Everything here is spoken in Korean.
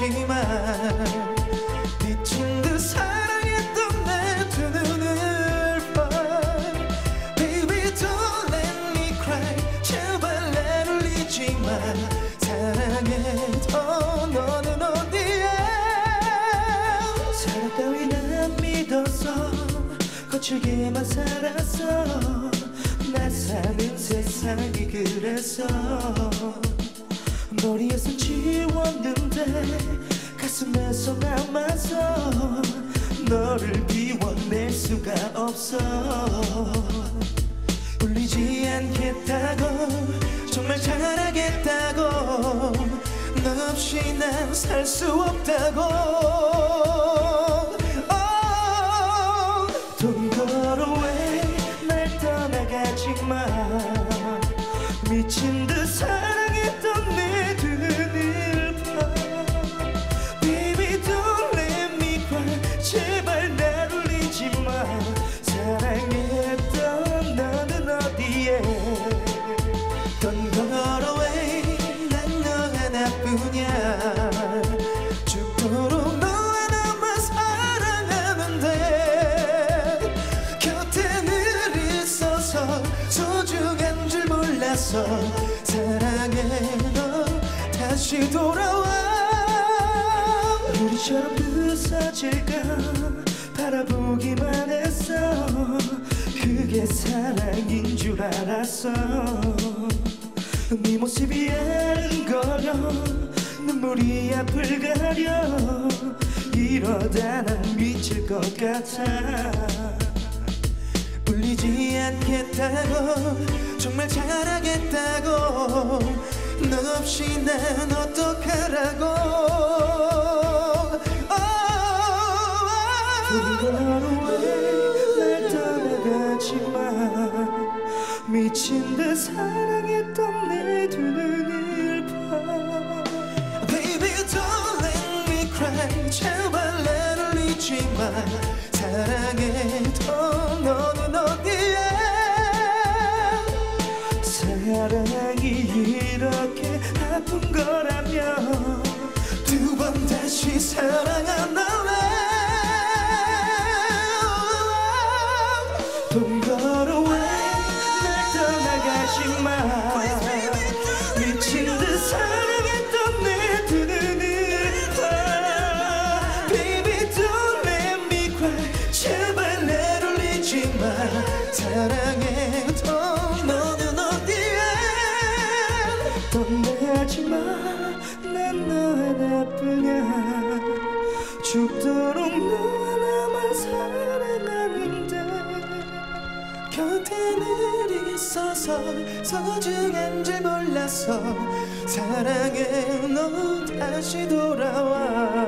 돌아가지만 미친 듯 사랑했던 내 두 눈을 봐. Baby don't let me cry. 제발 날 울리지 마. 사랑했던 너는 어디에 사랑 따윈 안 믿었어 거칠게만 살았어 나 사는 세상이 그래서 머리에선 지웠는데 가슴에서 남아서 너를 비워낼 수가 없어. 울리지 않겠다고 정말 잘하겠다고 너 없이 난 살 수 없다고. Oh, Don't go away 날 떠나가지 마. 미친 Don't go away 난 너 하나뿐이야. 죽도록 너 하나만 사랑하는데 곁에 늘 있어서 소중한 줄 몰랐어 사랑해 너 다시 돌아와. 우리처럼 부서질까 바라보기만 했어. 그게 사랑인 줄 알았어 네 모습이 아른거려 눈물이 앞을 가려. 이러다 난 미칠 것 같아. 울리지 않겠다고. 정말 잘하겠다고. 너 없이 난 어떡하라고. 날 떠나가지 마 미친 듯 사랑했던 내 두 눈을 봐. Baby don't let me cry. 제발 날 울리지 마. 사랑했던 너는 어디에 사랑이 이렇게 아픈 거라면 두 번 다시 사랑한다 죽도록 너 하나만 사랑하는데 곁에 늘 있어서 소중한 줄 몰랐어 사랑해 너 다시 돌아와